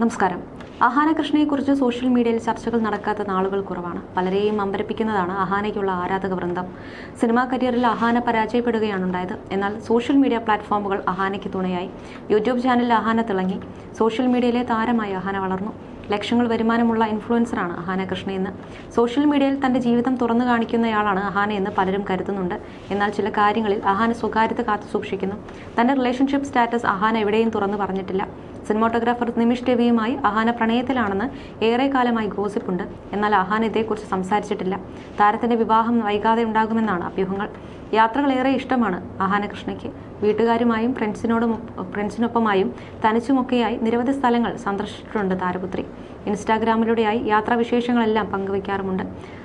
നമസ്കാരം. അഹാനകൃഷ്ണയെക്കുറിച്ച് സോഷ്യൽ മീഡിയയിൽ ചർച്ചകൾ നടക്കാത്ത നാളുകൾ കുറവാണ്. പലരെയും അമ്പരപ്പിക്കുന്നതാണ് അഹാനയ്ക്കുള്ള ആരാധക വൃന്ദം സിനിമാ കരിയറിൽ അഹാന പരാജയപ്പെടുകയാണ് ഉണ്ടായത്. എന്നാൽ സോഷ്യൽ മീഡിയ പ്ലാറ്റ്ഫോമുകൾ അഹാനയ്ക്ക് തുണയായി. യൂട്യൂബ് ചാനലിൽ അഹാന തിളങ്ങി. സോഷ്യൽ മീഡിയയിലെ താരമായി അഹാന വളർന്നു. ലക്ഷങ്ങൾ വരുമാനമുള്ള ഇൻഫ്ലുവൻസറാണ് അഹാന കൃഷ്ണ എന്ന് സോഷ്യൽ മീഡിയയിൽ തന്റെ ജീവിതം തുറന്നു കാണിക്കുന്നയാളാണ് അഹാന എന്ന് പലരും കരുതുന്നുണ്ട്. എന്നാൽ ചില കാര്യങ്ങളിൽ അഹാന സ്വകാര്യത കാത്തു സൂക്ഷിക്കുന്നു. തന്റെ റിലേഷൻഷിപ്പ് സ്റ്റാറ്റസ് അഹാന എവിടെയും തുറന്നു പറഞ്ഞിട്ടില്ല. സിനിമാട്ടോഗ്രാഫർ നിമിഷ് രവിയുമായി അഹാന പ്രണയത്തിലാണെന്ന് ഏറെ കാലമായി ഗോസിപ്പുണ്ട്. എന്നാൽ അഹാന ഇതേക്കുറിച്ച് സംസാരിച്ചിട്ടില്ല. താരത്തിന്റെ വിവാഹം വൈകാതെ ഉണ്ടാകുമെന്നാണ് അഭ്യൂഹങ്ങൾ. യാത്രകൾ ഏറെ ഇഷ്ടമാണ് അഹാന കൃഷ്ണയ്ക്ക് വീട്ടുകാരുമായും ഫ്രണ്ട്സിനോടും ഫ്രണ്ട്സിനൊപ്പമായും തനിച്ചുമൊക്കെയായി നിരവധി സ്ഥലങ്ങൾ സന്ദർശിച്ചിട്ടുണ്ട് താരപുത്രി. ഇൻസ്റ്റാഗ്രാമിലൂടെയായി യാത്രാവിശേഷങ്ങളെല്ലാം പങ്കുവയ്ക്കാറുമുണ്ട്.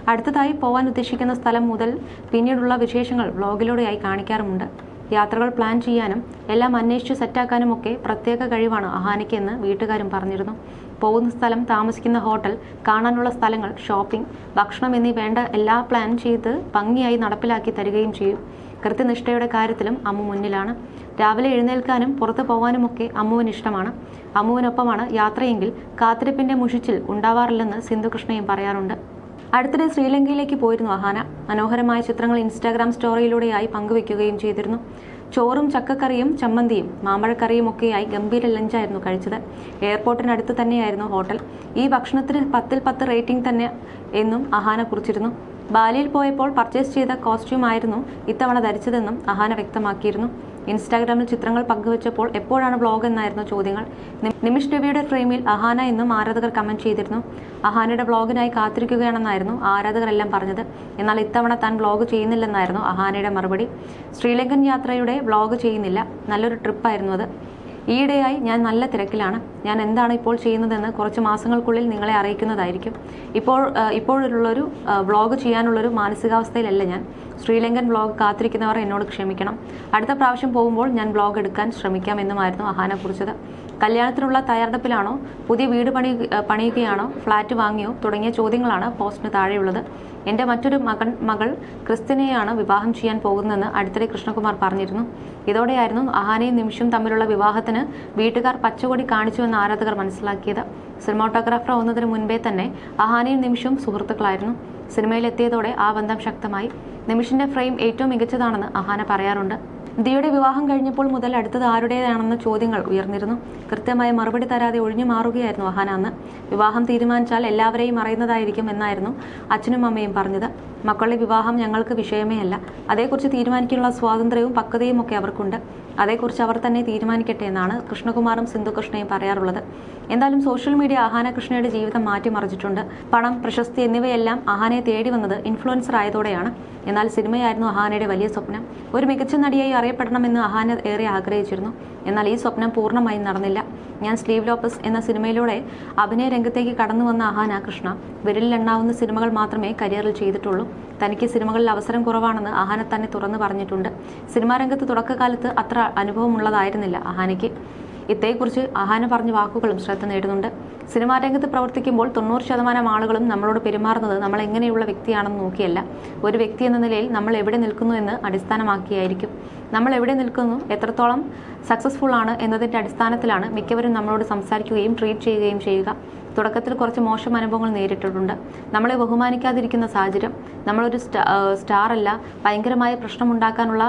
അടുത്തതായി പോകാൻ ഉദ്ദേശിക്കുന്ന സ്ഥലം മുതൽ പിന്നീടുള്ള വിശേഷങ്ങൾ വ്ളോഗിലൂടെയായി കാണിക്കാറുമുണ്ട്. യാത്രകൾ പ്ലാൻ ചെയ്യാനും എല്ലാം അന്വേഷിച്ച് സെറ്റാക്കാനും ഒക്കെ പ്രത്യേക കഴിവാണ് അഹാനയ്ക്കെന്ന് വീട്ടുകാരും പറഞ്ഞിരുന്നു. പോകുന്ന സ്ഥലം താമസിക്കുന്ന ഹോട്ടൽ കാണാനുള്ള സ്ഥലങ്ങൾ ഷോപ്പിംഗ് ഭക്ഷണം എന്നീ വേണ്ട എല്ലാ പ്ലാൻ ചെയ്ത് ഭംഗിയായി നടപ്പിലാക്കി തരികയും ചെയ്യും. കൃത്യനിഷ്ഠയുടെ കാര്യത്തിലും അമ്മു മുന്നിലാണ്. രാവിലെ എഴുന്നേൽക്കാനും പുറത്തു പോകാനുമൊക്കെ അമ്മുവിന് ഇഷ്ടമാണ്. അമ്മുവിനൊപ്പമാണ് യാത്രയെങ്കിൽ കാത്തിരിപ്പിന്റെ മുഷിച്ചിൽ ഉണ്ടാവാറില്ലെന്ന് സിന്ധുകൃഷ്ണയും പറയാറുണ്ട്. അടുത്തിടെ ശ്രീലങ്കയിലേക്ക് പോയിരുന്നു അഹാന. മനോഹരമായ ചിത്രങ്ങൾ ഇൻസ്റ്റാഗ്രാം സ്റ്റോറിയിലൂടെയായി പങ്കുവെക്കുകയും ചെയ്തിരുന്നു. ചോറും ചക്കക്കറിയും ചമ്മന്തിയും മാമ്പഴക്കറിയും ഒക്കെയായി ഗംഭീര ലഞ്ചായിരുന്നു കഴിച്ചത്. എയർപോർട്ടിനടുത്ത് തന്നെയായിരുന്നു ഹോട്ടൽ. ഈ ഭക്ഷണത്തിന് പത്തിൽ പത്ത് റേറ്റിംഗ് തന്നെ എന്നും അഹാന കുറിച്ചിരുന്നു. ബാലിയിൽ പോയപ്പോൾ പർച്ചേസ് ചെയ്ത കോസ്റ്റ്യൂം ആയിരുന്നു ഇത്തവണ ധരിച്ചതെന്നും അഹാന വ്യക്തമാക്കിയിരുന്നു. ഇൻസ്റ്റാഗ്രാമിൽ ചിത്രങ്ങൾ പങ്കുവച്ചപ്പോൾ എപ്പോഴാണ് വ്ളോഗ് എന്നായിരുന്നു ചോദ്യങ്ങൾ. നിമിഷ് രവിയുടെ ഫ്രെയിമിൽ അഹാന എന്നും ആരാധകർ കമന്റ് ചെയ്തിരുന്നു. അഹാനയുടെ വ്ളോഗിനായി കാത്തിരിക്കുകയാണെന്നായിരുന്നു ആരാധകരെല്ലാം പറഞ്ഞത്. എന്നാൽ ഇത്തവണ താൻ വ്ളോഗ് ചെയ്യുന്നില്ലെന്നായിരുന്നു അഹാനയുടെ മറുപടി. ശ്രീലങ്കൻ യാത്രയുടെ വ്ളോഗ് ചെയ്യുന്നില്ല. നല്ലൊരു ട്രിപ്പായിരുന്നു അത്. ഈയിടെയായി ഞാൻ നല്ല തിരക്കിലാണ്. ഞാൻ എന്താണ് ഇപ്പോൾ ചെയ്യുന്നതെന്ന് കുറച്ച് മാസങ്ങൾക്കുള്ളിൽ നിങ്ങളെ അറിയിക്കുന്നതായിരിക്കും. ഇപ്പോൾ ഇപ്പോഴുള്ളൊരു വ്ലോഗ് ചെയ്യാനുള്ളൊരു മാനസികാവസ്ഥയിലല്ല ഞാൻ. ശ്രീലങ്കൻ വ്ളോഗ് കാത്തിരിക്കുന്നവർ എന്നോട് ക്ഷമിക്കണം. അടുത്ത പ്രാവശ്യം പോകുമ്പോൾ ഞാൻ വ്ളോഗ് എടുക്കാൻ ശ്രമിക്കാം എന്നുമായിരുന്നു അഹാന കുറിച്ചത്. കല്യാണത്തിനുള്ള തയ്യാറെടുപ്പിലാണോ? പുതിയ വീട് പണി പണിയുകയാണോ? ഫ്ലാറ്റ് വാങ്ങിയോ? തുടങ്ങിയ ചോദ്യങ്ങളാണ് പോസ്റ്റിന് താഴെയുള്ളത്. എന്റെ മറ്റൊരു മകൻ മകൾ ക്രിസ്തിനെയാണ് വിവാഹം ചെയ്യാൻ പോകുന്നതെന്ന് അടുത്തിടെ കൃഷ്ണകുമാർ പറഞ്ഞിരുന്നു. ഇതോടെയായിരുന്നു അഹാനയും നിമിഷം തമ്മിലുള്ള വിവാഹത്തിന് വീട്ടുകാർ പച്ചകൊടി കാണിച്ചുവെന്ന് ആരാധകർ മനസ്സിലാക്കിയത്. സിനിമാട്ടോഗ്രാഫർ ആവുന്നതിന് മുൻപേ തന്നെ അഹാനയും നിമിഷും സുഹൃത്തുക്കളായിരുന്നു. സിനിമയിലെത്തിയതോടെ ആ ബന്ധം ശക്തമായി. നിമിഷിന്റെ ഫ്രെയിം ഏറ്റവും മികച്ചതാണെന്ന് അഹാന പറയാറുണ്ട്. ദിയുടെ വിവാഹം കഴിഞ്ഞപ്പോൾ മുതൽ അടുത്തത് ആരുടേതാണെന്ന ചോദ്യങ്ങൾ ഉയർന്നിരുന്നു. കൃത്യമായ മറുപടി തരാതെ ഒഴിഞ്ഞു മാറുകയായിരുന്നു അഹാന അന്ന്. വിവാഹം തീരുമാനിച്ചാൽ എല്ലാവരെയും അറിയുന്നതായിരിക്കും എന്നായിരുന്നു അച്ഛനും അമ്മയും പറഞ്ഞത്. മക്കളുടെ വിവാഹം ഞങ്ങൾക്ക് വിഷയമേ അല്ല. അതേക്കുറിച്ച് തീരുമാനിക്കാനുള്ള സ്വാതന്ത്ര്യവും പക്വതയും ഒക്കെ അവർക്കുണ്ട്. അതേക്കുറിച്ച് അവർ തന്നെ തീരുമാനിക്കട്ടെ എന്നാണ് കൃഷ്ണകുമാറും സിന്ധുകൃഷ്ണയും പറയാറുള്ളത്. എന്തായാലും സോഷ്യൽ മീഡിയ ആഹാന കൃഷ്ണയുടെ ജീവിതം മാറ്റിമറിച്ചിട്ടുണ്ട്. പണം പ്രശസ്തി എന്നിവയെല്ലാം അഹാനയെ തേടി വന്നത് ഇൻഫ്ലുവൻസർ ആയതോടെയാണ്. എന്നാൽ സിനിമയായിരുന്നു അഹാനയുടെ വലിയ സ്വപ്നം. ഒരു മികച്ച നടിയായി അറിയപ്പെടണമെന്ന് അഹാന ഏറെ ആഗ്രഹിച്ചിരുന്നു. എന്നാൽ ഈ സ്വപ്നം പൂർണമായും നടന്നില്ല. ഞാൻ സ്ലീവ് ലോപ്പസ് എന്ന സിനിമയിലൂടെ അഭിനയ രംഗത്തേക്ക് കടന്നു വന്ന അഹാന കൃഷ്ണ. വിരലിലെണ്ണാവുന്ന സിനിമകൾ മാത്രമേ കരിയറിൽ ചെയ്തിട്ടുള്ളൂ. തനിക്ക് സിനിമകളിൽ അവസരം കുറവാണെന്ന് അഹാന തന്നെ തുറന്നു പറഞ്ഞിട്ടുണ്ട്. സിനിമാ രംഗത്ത് തുടക്കകാലത്ത് അത്ര അനുഭവമുള്ളതായിരുന്നില്ല അഹാനയ്ക്ക് ഇതേക്കുറിച്ച് അഹാന പറഞ്ഞ വാക്കുകളും ശ്രദ്ധ നേടുന്നുണ്ട്. സിനിമാ രംഗത്ത് പ്രവർത്തിക്കുമ്പോൾ തൊണ്ണൂറ് ശതമാനം ആളുകളും നമ്മളോട് പെരുമാറുന്നത് നമ്മൾ എങ്ങനെയുള്ള വ്യക്തിയാണെന്ന് നോക്കിയല്ല. ഒരു വ്യക്തി എന്ന നിലയിൽ നമ്മൾ എവിടെ നിൽക്കുന്നു എന്ന് അടിസ്ഥാനമാക്കിയായിരിക്കും. നമ്മൾ എവിടെ നിൽക്കുന്നു എത്രത്തോളം സക്സസ്ഫുൾ ആണ് എന്നതിന്റെ അടിസ്ഥാനത്തിലാണ് മിക്കവരും നമ്മളോട് സംസാരിക്കുകയും ട്രീറ്റ് ചെയ്യുകയും ചെയ്യുക. തുടക്കത്തിൽ കുറച്ച് മോശം അനുഭവങ്ങൾ നേരിട്ടിട്ടുണ്ട്. നമ്മളെ ബഹുമാനിക്കാതിരിക്കുന്ന സാഹചര്യം നമ്മളൊരു സ്റ്റാർ അല്ല ഭയങ്കരമായ പ്രശ്നമുണ്ടാക്കാനുള്ള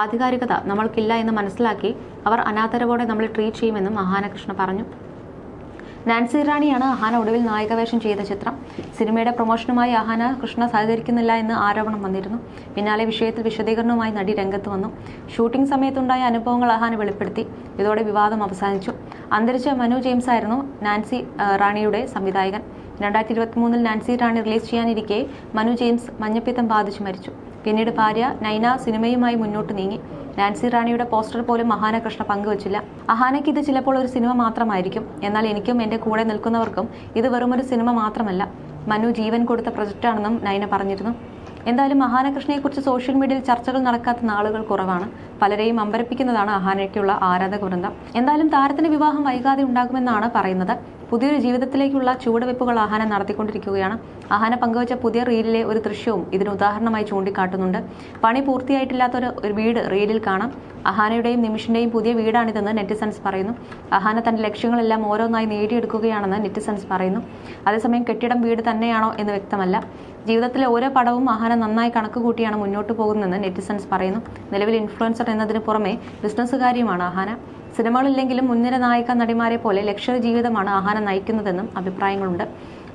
ആധികാരികത നമ്മൾക്കില്ല എന്ന് മനസ്സിലാക്കി അവർ അനാദരവോടെ നമ്മളെ ട്രീറ്റ് ചെയ്യുമെന്നും മഹാനകൃഷ്ണ പറഞ്ഞു. നാൻസി റാണിയാണ് അഹാന ഒടുവിൽ നായികവേഷം ചെയ്ത ചിത്രം. സിനിമയുടെ പ്രൊമോഷനുമായി അഹാന കൃഷ്ണ സഹകരിക്കുന്നില്ല എന്ന് ആരോപണം വന്നിരുന്നു. പിന്നാലെ വിഷയത്തിൽ വിശദീകരണവുമായി നടി രംഗത്ത് വന്നു. ഷൂട്ടിംഗ് സമയത്തുണ്ടായ അനുഭവങ്ങൾ അഹാന വെളിപ്പെടുത്തി. ഇതോടെ വിവാദം അവസാനിച്ചു. അന്തരിച്ച മനു ജെയിംസ് ആയിരുന്നു നാൻസി റാണിയുടെ സംവിധായകൻ. രണ്ടായിരത്തി ഇരുപത്തി മൂന്നിൽ നാൻസി റാണി റിലീസ് ചെയ്യാനിരിക്കെ മനു ജെയിംസ് മഞ്ഞപ്പിത്തം ബാധിച്ചു മരിച്ചു. പിന്നീട് ഭാര്യ നൈന സിനിമയുമായി മുന്നോട്ട് നീങ്ങി. നാൻസി റാണിയുടെ പോസ്റ്റർ പോലും അഹാന കൃഷ്ണ പങ്കുവച്ചില്ല. അഹാനയ്ക്ക് ഇത് ചിലപ്പോൾ ഒരു സിനിമ മാത്രമായിരിക്കും. എന്നാൽ എനിക്കും എന്റെ കൂടെ നിൽക്കുന്നവർക്കും ഇത് വെറുമൊരു സിനിമ മാത്രമല്ല. മനു ജീവൻ കൊടുത്ത പ്രൊജക്റ്റാണെന്നും നൈന പറഞ്ഞിരുന്നു. എന്തായാലും അഹാനകൃഷ്ണയെക്കുറിച്ച് സോഷ്യൽ മീഡിയയിൽ ചർച്ചകൾ നടക്കാത്ത നാളുകൾ കുറവാണ്. പലരെയും അമ്പരപ്പിക്കുന്നതാണ് അഹാനയ്ക്കുള്ള ആരാധക വൃന്ദം എന്തായാലും താരത്തിന്റെ വിവാഹം വൈകാതെ ഉണ്ടാകുമെന്നാണ് പറയുന്നത്. പുതിയൊരു ജീവിതത്തിലേക്കുള്ള ചുവടുവെപ്പുകൾ ആഹാനം നടത്തിക്കൊണ്ടിരിക്കുകയാണ്. ആഹാനം പങ്കുവച്ച പുതിയ റീലിലെ ഒരു ദൃശ്യവും ഇതിന് ഉദാഹരണമായി ചൂണ്ടിക്കാട്ടുന്നുണ്ട്. പണി പൂർത്തിയായിട്ടില്ലാത്ത ഒരു വീട് റീലിൽ കാണാം. അഹാനയുടെയും നിമിഷിന്റെയും പുതിയ വീടാണിതെന്ന് നെറ്റിസൺസ് പറയുന്നു. അഹാന തന്റെ ലക്ഷ്യങ്ങളെല്ലാം ഓരോന്നായി നേടിയെടുക്കുകയാണെന്ന് നെറ്റിസൺസ് പറയുന്നു. അതേസമയം കെട്ടിടം വീട് തന്നെയാണോ എന്ന് വ്യക്തമല്ല. ജീവിതത്തിലെ ഓരോ പടവും അഹാന നന്നായി കണക്കുകൂട്ടിയാണ് മുന്നോട്ട് പോകുന്നതെന്ന് നെറ്റിസൺസ് പറയുന്നു. നിലവിൽ ഇൻഫ്ലുവൻസർ എന്നതിന് പുറമെ ബിസിനസ്സുകാരിയുമാണ് അഹാന സിനിമകളില്ലെങ്കിലും മുൻനിര നായിക നടിമാരെ പോലെ ലക്ഷറി ജീവിതമാണ് ആഹാന നയിക്കുന്നതെന്നും അഭിപ്രായങ്ങളുണ്ട്.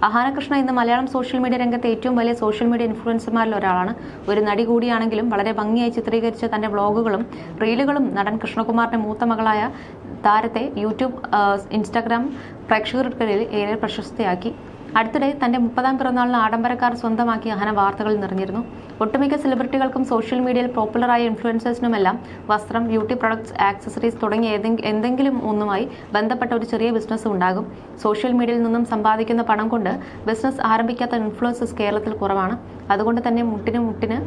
ആഹാനകൃഷ്ണ ഇന്ന് മലയാളം സോഷ്യൽ മീഡിയ രംഗത്തെ ഏറ്റവും വലിയ സോഷ്യൽ മീഡിയ ഇൻഫ്ലുവൻസർമാരിൽ ഒരാളാണ്. ഒരു നടി കൂടിയാണെങ്കിലും വളരെ ഭംഗിയായി ചിത്രീകരിച്ച തന്റെ വ്ളോഗുകളും റീലുകളും നടൻ കൃഷ്ണകുമാറിന്റെ മൂത്ത മകളായ താരത്തെ യൂട്യൂബ് ഇൻസ്റ്റാഗ്രാം പ്രേക്ഷകർക്കിടയിൽ ഏറെ പ്രശസ്തയാക്കി. അടുത്തിടെ തന്റെ മുപ്പതാം പിറന്നാളിന് ആഡംബരക്കാർ സ്വന്തമാക്കി അഹന വാർത്തകൾ നിറഞ്ഞിരുന്നു. ഒട്ടുമിക്ക സെലിബ്രിറ്റികൾക്കും സോഷ്യൽ മീഡിയയിൽ പോപ്പുലറായ ഇൻഫ്ലുവൻസേഴ്സിനുമെല്ലാം വസ്ത്രം ബ്യൂട്ടി പ്രൊഡക്ട്സ് ആക്സസറീസ് തുടങ്ങിയ എന്തെങ്കിലും ഒന്നുമായി ബന്ധപ്പെട്ട ഒരു ചെറിയ ബിസിനസ് ഉണ്ടാകും. സോഷ്യൽ മീഡിയയിൽ നിന്നും സമ്പാദിക്കുന്ന പണം കൊണ്ട് ബിസിനസ് ആരംഭിക്കാത്ത ഇൻഫ്ലുവൻസസ് കേരളത്തിൽ കുറവാണ്. അതുകൊണ്ട് തന്നെ മുട്ടിന് മുട്ടിന്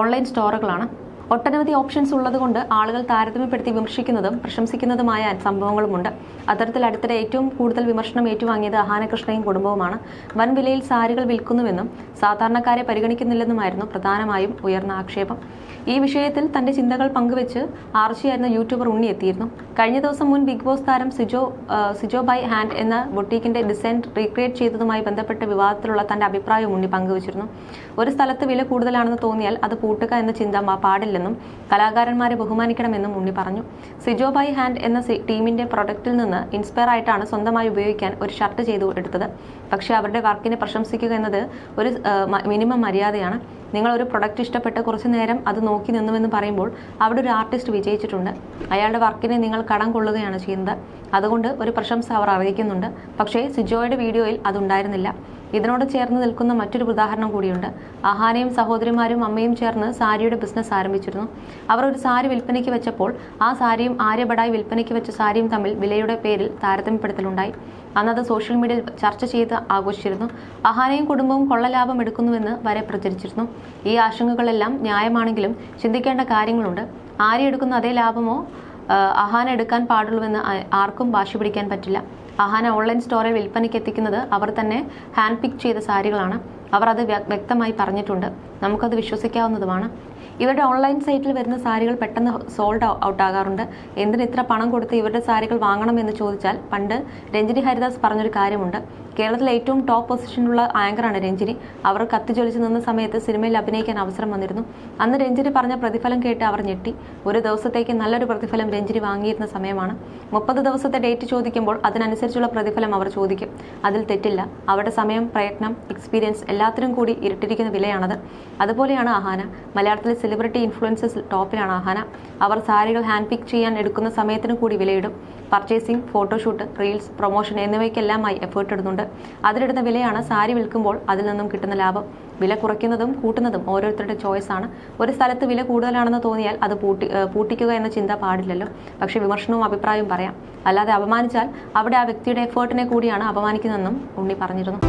ഓൺലൈൻ സ്റ്റോറുകളാണ് ഒട്ടനവധി ഓപ്ഷൻസ് ഉള്ളതുകൊണ്ട് ആളുകൾ താരതമ്യപ്പെടുത്തി വിമർശിക്കുന്നതും പ്രശംസിക്കുന്നതുമായ സംഭവങ്ങളുമുണ്ട്. അത്തരത്തിൽ അടുത്തിടെ ഏറ്റവും കൂടുതൽ വിമർശനം ഏറ്റുവാങ്ങിയത് അഹാനകൃഷ്ണയും കുടുംബവുമാണ്. വൻ വിലയിൽ സാരികൾ വിൽക്കുന്നുവെന്നും സാധാരണക്കാരെ പരിഗണിക്കുന്നില്ലെന്നുമായിരുന്നു പ്രധാനമായും ഉയർന്ന ആക്ഷേപം. ഈ വിഷയത്തിൽ തന്റെ ചിന്തകൾ പങ്കുവെച്ച് ആർച്ചിയായിരുന്ന യൂട്യൂബർ ഉണ്ണി എത്തിയിരുന്നു. കഴിഞ്ഞ ദിവസം മുൻ ബിഗ് ബോസ് താരം സിജോ സിജോ ബൈ ഹാൻഡ് എന്ന ബൊട്ടീക്കിന്റെ ഡിസൈൻ റീക്രിയേറ്റ് ചെയ്തതുമായി ബന്ധപ്പെട്ട വിവാദത്തിലുള്ള തന്റെ അഭിപ്രായം ഉണ്ണി പങ്കുവച്ചിരുന്നു. ഒരു സ്ഥലത്ത് വില കൂടുതലാണെന്ന് തോന്നിയാൽ അത് പൂട്ടുക എന്ന ചിന്ത മ- പാടില്ലെന്നും കലാകാരന്മാരെ ബഹുമാനിക്കണമെന്നും ഉണ്ണി പറഞ്ഞു. സിജോ ബൈ ഹാൻഡ് എന്ന ടീമിന്റെ പ്രൊഡക്റ്റിൽ നിന്ന് ഇൻസ്പയർ ആയിട്ടാണ് സ്വന്തമായി ഉപയോഗിക്കാൻ ഒരു ഷർട്ട് ചെയ്തു എടുത്തത്. പക്ഷേ അവരുടെ വർക്കിനെ പ്രശംസിക്കുക എന്നത് ഒരു മിനിമം മര്യാദയാണ്. നിങ്ങൾ ഒരു പ്രൊഡക്റ്റ് ഇഷ്ടപ്പെട്ട് കുറച്ച് നേരം അത് നോക്കി നിന്നുവെന്ന് പറയുമ്പോൾ അവിടെ ഒരു ആർട്ടിസ്റ്റ് വിജയിച്ചിട്ടുണ്ട്. അയാളുടെ വർക്കിനെ നിങ്ങൾ കടം കൊള്ളുകയാണ് ചെയ്യുന്നത്. അതുകൊണ്ട് ഒരു പ്രശംസ അവർ അറിയിക്കുന്നുണ്ട്. പക്ഷേ സിജോയുടെ വീഡിയോയിൽ അതുണ്ടായിരുന്നില്ല. ഇതിനോട് ചേർന്ന് നിൽക്കുന്ന മറ്റൊരു ഉദാഹരണം കൂടിയുണ്ട്. അഹാനയും സഹോദരിമാരും അമ്മയും ചേർന്ന് സാരിയുടെ ബിസിനസ് ആരംഭിച്ചിരുന്നു. അവർ ഒരു സാരി വിൽപ്പനയ്ക്ക് വെച്ചപ്പോൾ ആ സാരിയും ആര്യബടായി വിൽപ്പനയ്ക്ക് വെച്ച സാരിയും തമ്മിൽ വിലയുടെ പേരിൽ താരതമ്യപ്പെടുത്തലുണ്ടായി. അന്നത് സോഷ്യൽ മീഡിയയിൽ ചർച്ച ചെയ്ത് ആഘോഷിച്ചിരുന്നു. അഹാനയും കുടുംബവും കൊള്ളലാഭം എടുക്കുന്നുവെന്ന് വരെ പ്രചരിച്ചിരുന്നു. ഈ ആശങ്കകളെല്ലാം ന്യായമാണെങ്കിലും ചിന്തിക്കേണ്ട കാര്യങ്ങളുണ്ട്. ആര്യ എടുക്കുന്ന അതേ ലാഭമോ അഹാന എടുക്കാൻ പാടുള്ളൂവെന്ന് ആർക്കും വാശി പിടിക്കാൻ പറ്റില്ല. അഹാന ഓൺലൈൻ സ്റ്റോറിൽ വിൽപ്പനയ്ക്ക് എത്തിക്കുന്നത് അവർ തന്നെ ഹാൻഡ് പിക്ക് ചെയ്ത സാരികളാണ്. അവർ അത് വ്യക്തമായി പറഞ്ഞിട്ടുണ്ട്. നമുക്കത് വിശ്വസിക്കാവുന്നതുമാണ്. ഇവരുടെ ഓൺലൈൻ സൈറ്റിൽ വരുന്ന സാരികൾ പെട്ടെന്ന് സോൾഡ് ഔട്ട് ആകാറുണ്ട്. എന്തിന് ഇത്ര പണം കൊടുത്ത് ഇവരുടെ സാരികൾ വാങ്ങണം എന്ന് ചോദിച്ചാൽ പണ്ട് രഞ്ജിനി ഹരിദാസ് പറഞ്ഞൊരു കാര്യമുണ്ട്. കേരളത്തിലെ ഏറ്റവും ടോപ്പ് പൊസിഷനിലുള്ള ആങ്കറാണ് രഞ്ജിനി. അവർ കത്തിച്ചൊലിച്ച് നിന്ന സമയത്ത് സിനിമയിൽ അഭിനയിക്കാൻ അവസരം വന്നിരുന്നു. അന്ന് രഞ്ജിനി പറഞ്ഞ പ്രതിഫലം കേട്ട് അവർ ഞെട്ടി. ഒരു ദിവസത്തേക്ക് നല്ലൊരു പ്രതിഫലം രഞ്ജിനി വാങ്ങിയിരുന്ന സമയമാണ്. മുപ്പത് ദിവസത്തെ ഡേറ്റ് ചോദിക്കുമ്പോൾ അതിനനുസരിച്ചുള്ള പ്രതിഫലം അവർ ചോദിക്കും. അതിൽ തെറ്റില്ല. അവരുടെ സമയം പ്രയത്നം എക്സ്പീരിയൻസ് എല്ലാത്തിനും കൂടി ഇരട്ടിരിക്കുന്ന വിലയാണത്. അതുപോലെയാണ് അഹാന. മലയാളത്തിലെ സെലിബ്രിറ്റി ഇൻഫ്ലുവൻസസ് ടോപ്പിലാണ് അഹാന. അവർ സാരികൾ ഹാൻഡ് പിക്ക് ചെയ്യാൻ എടുക്കുന്ന സമയത്തിന് കൂടി വിലയിടും. പർച്ചേസിംഗ് ഫോട്ടോഷൂട്ട് റീൽസ് പ്രൊമോഷൻ എന്നിവയ്ക്കെല്ലാമായി എഫേർട്ട് ഇടുന്നുണ്ട്. അതിലിടുന്ന വിലയാണ് സാരി വിൽക്കുമ്പോൾ അതിൽ നിന്നും കിട്ടുന്ന ലാഭം. വില കുറയ്ക്കുന്നതും കൂട്ടുന്നതും ഓരോരുത്തരുടെ ആണ്. ഒരു സ്ഥലത്ത് വില കൂടുതലാണെന്ന് തോന്നിയാൽ അത് പൂട്ടി പൂട്ടിക്കുക എന്ന ചിന്ത പാടില്ലല്ലോ. പക്ഷേ വിമർശനവും അഭിപ്രായവും പറയാം. അല്ലാതെ അപമാനിച്ചാൽ അവിടെ ആ വ്യക്തിയുടെ എഫേർട്ടിനെ കൂടിയാണ് അപമാനിക്കുന്നതെന്നും ഉണ്ണി പറഞ്ഞിരുന്നു.